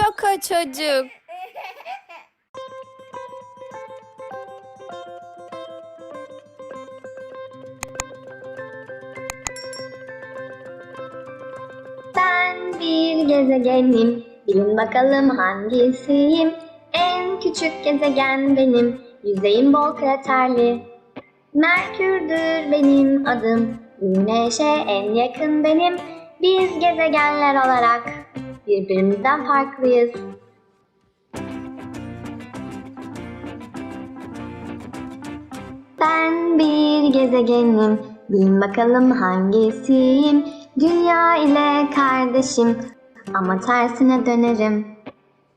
şaka çocuk. Ben bir gezegenim, bilin bakalım hangisiyim? En küçük gezegen benim, yüzeyim bol kraterli. Merkür'dür benim adım, Güneşe en yakın benim. Biz gezegenler olarak birbirimizden farklıyız. Ben bir gezegenim, bilin bakalım hangisiyim? Dünya ile kardeşim ama tersine dönerim.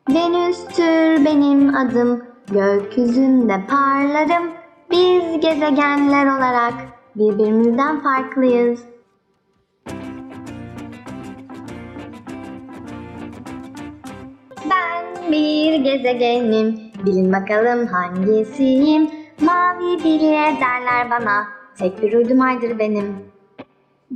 Venüs'tür benim adım, gökyüzünde parlarım. Biz gezegenler olarak birbirimizden farklıyız. Ben bir gezegenim, bilin bakalım hangisiyim? Mavi biri derler bana, tek bir uydum aydır benim.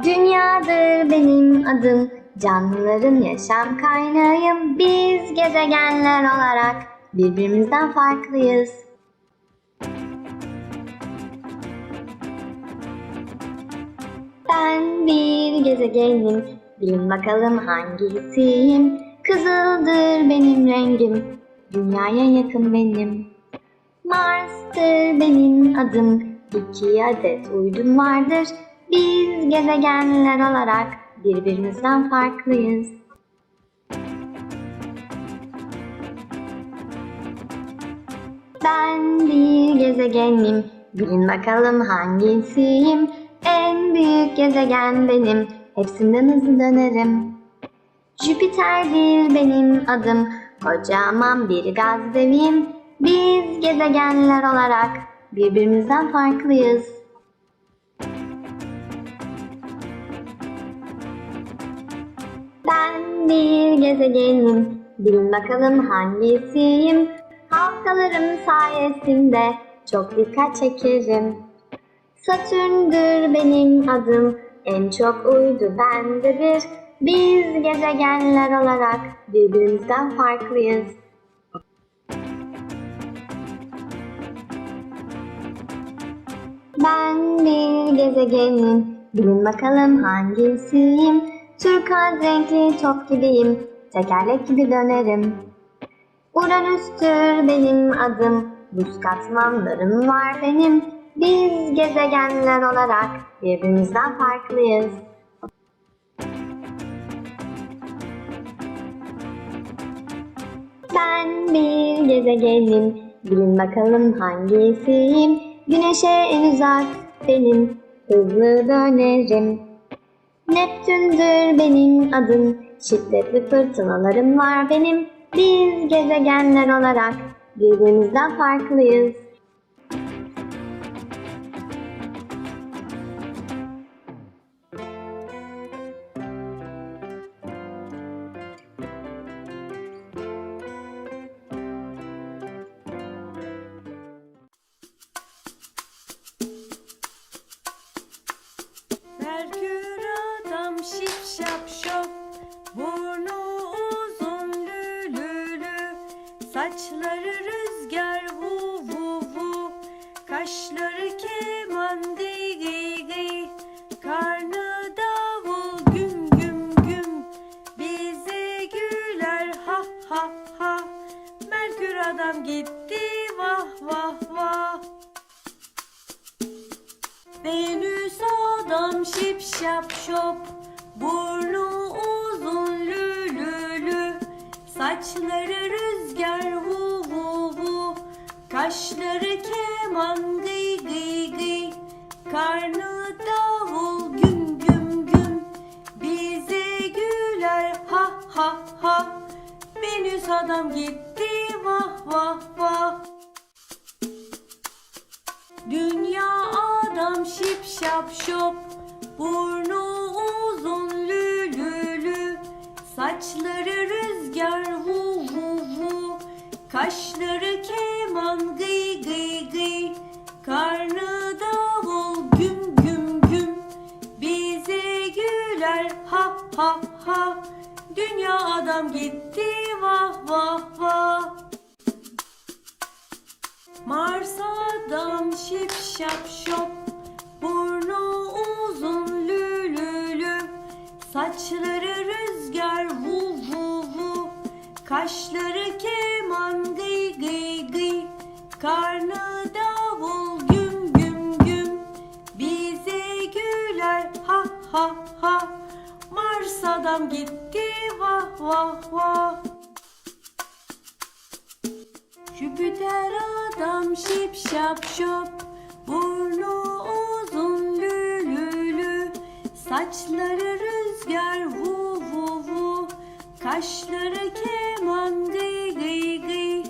Dünyadır benim adım, canlıların yaşam kaynağıyım. Biz gezegenler olarak birbirimizden farklıyız. Ben bir gezegenim, bilin bakalım hangisiyim? Kızıldır benim rengim, dünyaya yakın benim. Mars'tır benim adım, iki adet uydum vardır. Biz gezegenler olarak birbirimizden farklıyız. Ben bir gezegenim, bilin bakalım hangisiyim? En büyük gezegen benim, hepsinden hızlı dönerim. Jüpiter'dir benim adım, kocaman bir gaz deviyim. Biz gezegenler olarak birbirimizden farklıyız. Ben bir gezegenim, bilin bakalım hangisiyim? Halkalarım sayesinde çok dikkat çekerim. Satürn'dür benim adım, en çok uydu bendedir. Biz gezegenler olarak birbirimizden farklıyız. Ben bir gezegenim, bilin bakalım hangisiyim? Turkuaz renkli top gibiyim, tekerlek gibi dönerim. Uranüs'tür benim adım, buz katmanlarım var benim. Biz gezegenler olarak birbirimizden farklıyız. Ben bir gezegenim, bilin bakalım hangisiyim? Güneşe en uzak benim, hızlı dönerim. Neptün'dür benim adım, şiddetli fırtınalarım var benim. Biz gezegenler olarak birbirimizden farklıyız. Karnı davul güm güm güm. Bize güler ha ha ha. Venüs adam gitti vah vah vah. Dünya adam şip şap şop. Burnu uzun lülülü. Saçları rüzgar vu vu vu Kaşları keman gıy gıy gıy. Karnı Adam gitti vah vah vah. Mars adam şip şap şop Burnu uzun lülülü. Saçları rüzgar vu vu vu. Kaşları keman gıy gıy gıy. Karnı davul güm güm güm. Bize güler ha ha ha. Mars adam gitti vah vah vah Jüpiter adam şip şap şop Burnu uzun lülülü. Saçları rüzgar vu vu vu Kaşları keman gıy gıy gıy.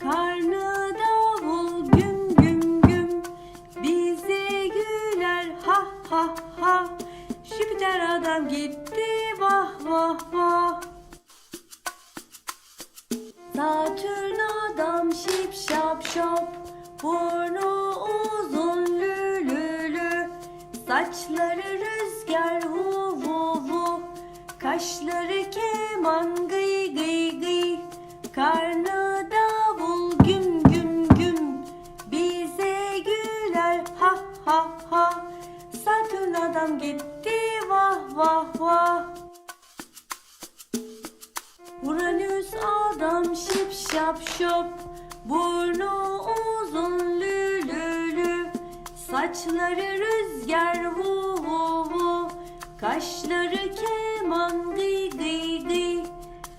Karnı davul güm güm güm Bize güler ha ha ha. Jüpiter adam gitti Satürn adam şip şap şop Burnu uzun lülülü. Saçları rüzgar vu Kaşları keman gıy gıy gıy. Karnı davul güm güm güm Bize güler ha ha ha. Satürn adam gitti vah vah vah adam şip şap şop Burnu uzun lülülü. Saçları rüzgar vu vu vu Kaşları keman gıy gıy gıy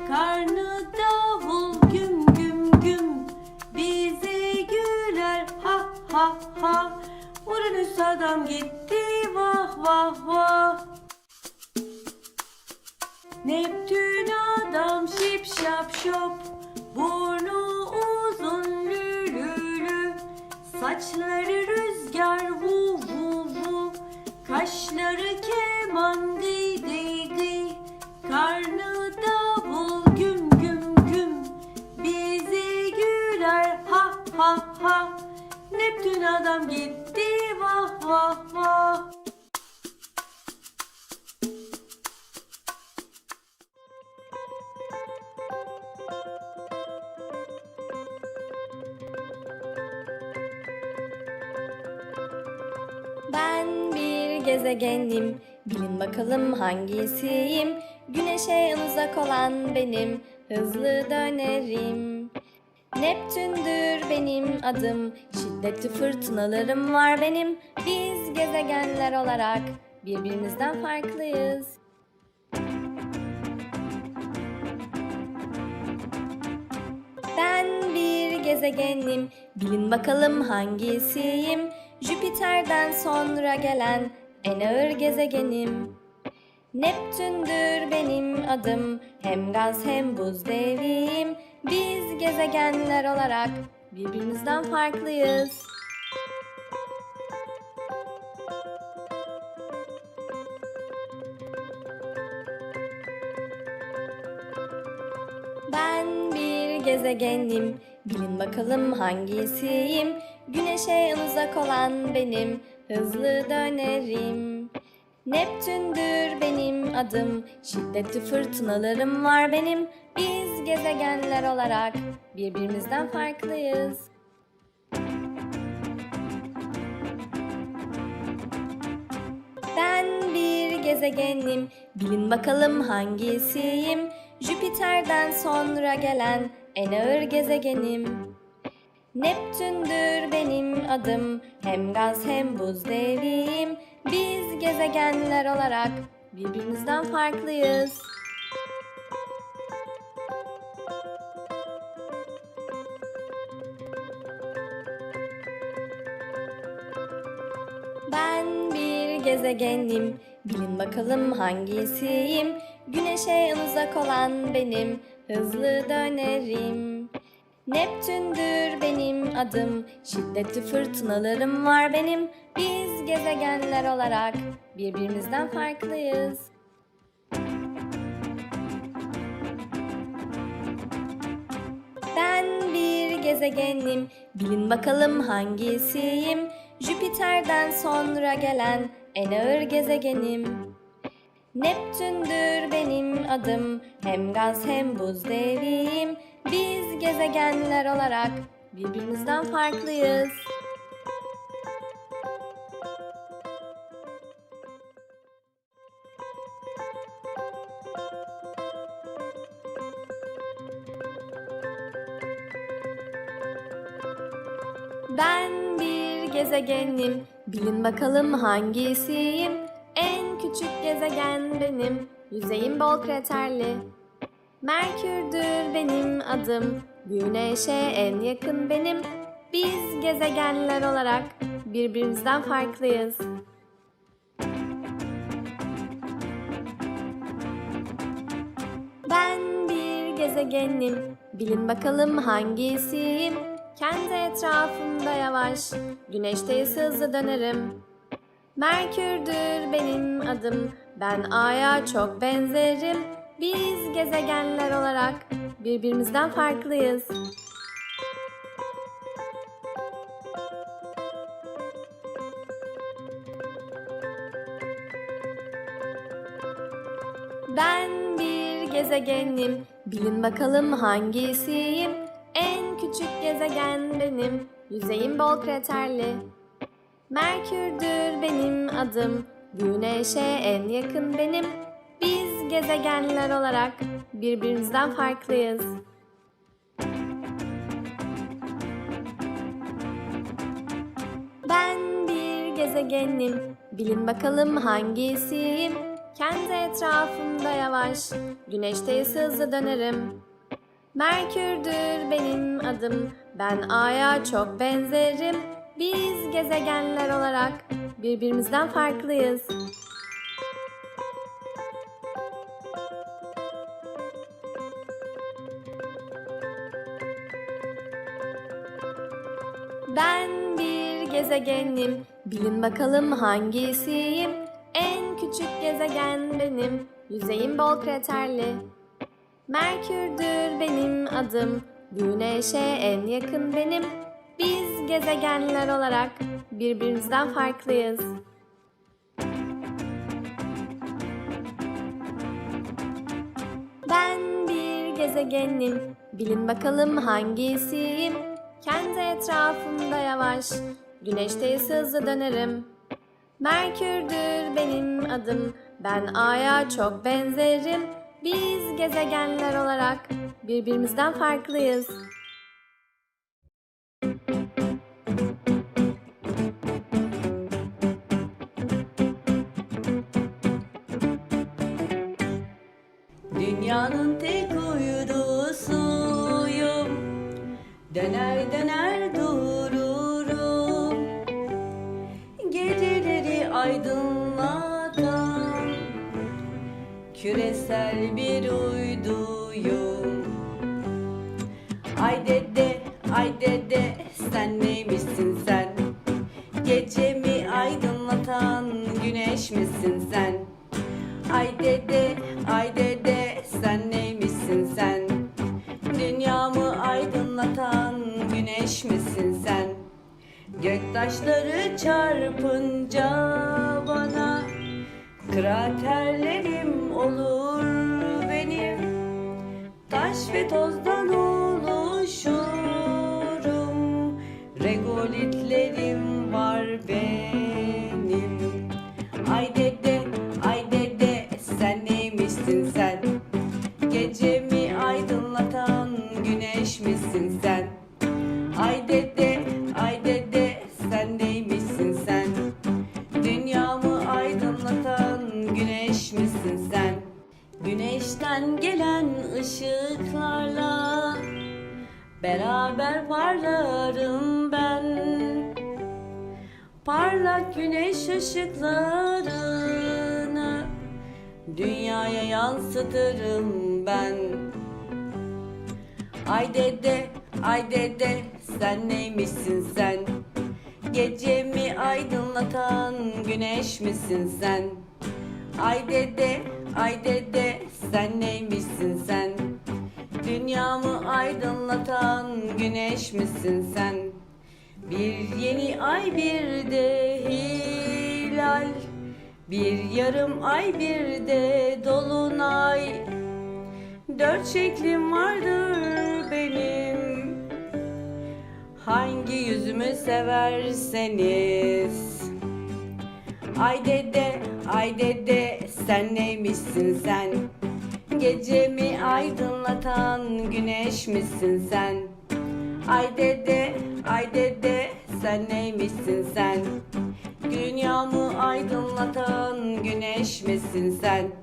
Karnı davul güm güm güm. Bize güler ha ha ha. Uranüs adam gitti vah vah vah Neptün adam şip şap şop Burnu uzun lülülü. Saçları rüzgar vu vu vu Kaşları keman gıy gıy gıy Karnı davul güm güm güm Bize güler ha ha ha. Neptün adam gitti vah vah vah gezegenim, bilin bakalım hangisiyim? Güneşe en uzak olan benim, hızlı dönerim. Neptündür benim adım, şiddetli fırtınalarım var benim. Biz gezegenler olarak birbirimizden farklıyız. Ben bir gezegenim, bilin bakalım hangisiyim? Jüpiter'den sonra gelen en ağır gezegenim. Neptündür benim adım, hem gaz hem buz deviyim. Biz gezegenler olarak birbirimizden farklıyız. Ben bir gezegenim, bilin bakalım hangisiyim? Güneşe en uzak olan benim, hızlı dönerim. Neptündür benim adım, şiddetli fırtınalarım var benim. Biz gezegenler olarak birbirimizden farklıyız. Ben bir gezegenim, bilin bakalım hangisiyim? Jüpiter'den sonra gelen en ağır gezegenim. Neptündür benim adım, hem gaz hem buz deviyim. Biz gezegenler olarak birbirimizden farklıyız. Ben bir gezegenim, bilin bakalım hangisiyim? Güneşe en uzak olan benim, hızlı dönerim. Neptündür benim adım, şiddetli fırtınalarım var benim. Biz gezegenler olarak birbirimizden farklıyız. Ben bir gezegenim, bilin bakalım hangisiyim? Jüpiter'den sonra gelen en ağır gezegenim. Neptündür benim adım Hem gaz hem buz deviyim Biz gezegenler olarak Birbirimizden farklıyız Ben bir gezegenim. Bilin bakalım hangisiyim? En küçük gezegen benim. Yüzeyim bol kraterli. Merkür'dür benim adım. Güneşe en yakın benim. Biz gezegenler olarak birbirimizden farklıyız. Ben bir gezegenim. Bilin bakalım hangisiyim? Kendi etrafımda yavaş, güneşte ise hızlı dönerim. Merkür'dür benim adım. Ben Ay'a çok benzerim. Biz gezegenler olarak birbirimizden farklıyız. Ben bir gezegenim. Bilin bakalım hangisiyim? En küçük gezegen benim. Yüzeyim bol kraterli. Merkür'dür benim adım. Güneşe en yakın benim. Gezegenler olarak birbirimizden farklıyız. Ben bir gezegenim. Bilin bakalım hangisiyim? Kendi etrafımda yavaş, güneşte ise hızlı dönerim. Merkür'dür benim adım. Ben Ay'a çok benzerim. Biz gezegenler olarak birbirimizden farklıyız. Gezegenim. Bilin bakalım hangisiyim? En küçük gezegen benim. Yüzeyim bol kraterli. Merkür'dür benim adım. Güneşe en yakın benim. Biz gezegenler olarak birbirimizden farklıyız. Ben bir gezegenim. Bilin bakalım hangisiyim? Kendi etrafımda yavaş, güneşte ise hızlı dönerim. Merkür'dür benim adım. Ben Ay'a çok benzerim. Biz gezegenler olarak birbirimizden farklıyız. Dünyanın tek ay dede sen neymişsin sen? Gecemi aydınlatan güneş misin sen? Ay dede, ay dede sen neymişsin sen? Dünyamı aydınlatan güneş misin sen? Göktaşları çarpınca bana Kraterlerim olur benim Taş ve tozdan oluşurum Living. Beraber parlarım ben. Parlak güneş ışıklarını dünyaya yansıtırım ben. Ay dede, ay dede sen neymişsin sen? Gecemi aydınlatan güneş misin sen? Ay dede, ay dede sen neymişsin sen? Dünyamı aydınlatan güneş misin sen? Bir yeni ay bir de hilal Bir yarım ay bir de dolunay Dört şeklim vardır benim Hangi yüzümü severseniz Ay dede, ay dede sen neymişsin sen? Gecemi aydınlatan güneş misin sen? Ay dede, ay dede sen neymişsin sen? Dünyamı aydınlatan güneş misin sen?